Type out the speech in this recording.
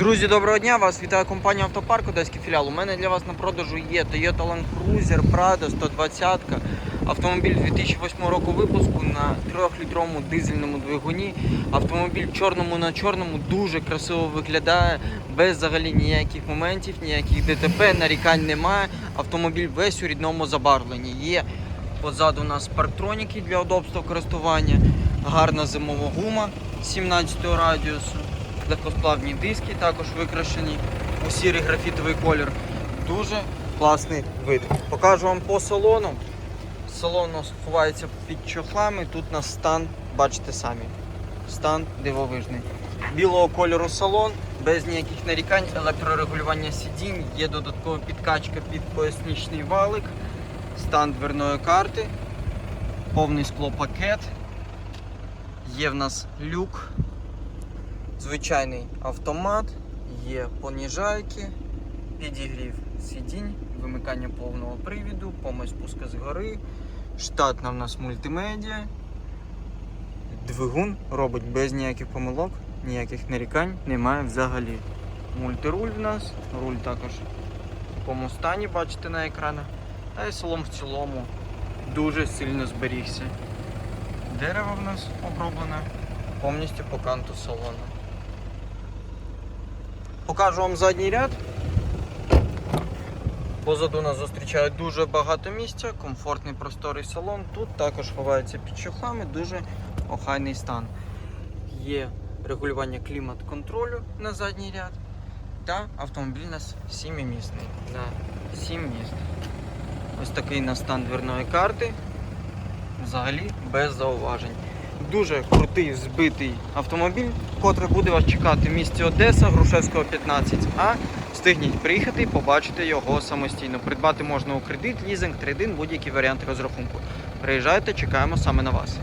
Друзі, доброго дня! Вас вітає компанія Автопарк Одеський філіал. У мене для вас на продажу є Toyota Land Cruiser Prado 120 Автомобіль 2008 року випуску на 3-літровому дизельному двигуні. Автомобіль чорному на чорному дуже красиво виглядає, без взагалі ніяких моментів, ніяких ДТП, нарікань немає. Автомобіль весь у рідному забарвленні. Є позаду у нас парктроніки для удобства користування, гарна зимова гума 17 радіусу легкосплавні диски також викрашені у сірий графітовий колір. Дуже класний вид. Покажу вам по салону. Салон ховається під чохлами. Тут у нас стан, бачите самі. Стан дивовижний. Білого кольору салон, без ніяких нарікань, електрорегулювання сидінь, є додаткова підкачка під поясничний валик, стан дверної карти, повний склопакет. Є в нас люк звичайний автомат, є поніжайки, підігрів сидінь, вимикання повного привіду, помощь спуска з гори, штатна в нас мультимедіа. Двигун робить без ніяких помилок, ніяких нарікань немає взагалі. Мультируль в нас, руль також в такому стані, бачите на екранах. Та й салон в цілому дуже сильно зберігся. Дерево в нас оброблене повністю по канту салону. Покажу вам задній ряд. Позаду нас зустрічає дуже багато місця, комфортний просторий салон. Тут також ховається під чохлами, дуже охайний стан. Є регулювання клімат-контролю на задній ряд. Та автомобіль у нас 7-місний. На 7 міст. Ось такий на стан дверної карти. Взагалі без зауважень. Дуже крутий збитий автомобіль, котрий буде вас чекати в місті Одеса, Грушевського 15А. Встигніть приїхати і побачити його самостійно. Придбати можна у кредит, лізинг, трейдинг, будь-які варіанти розрахунку. Приїжджайте, чекаємо саме на вас.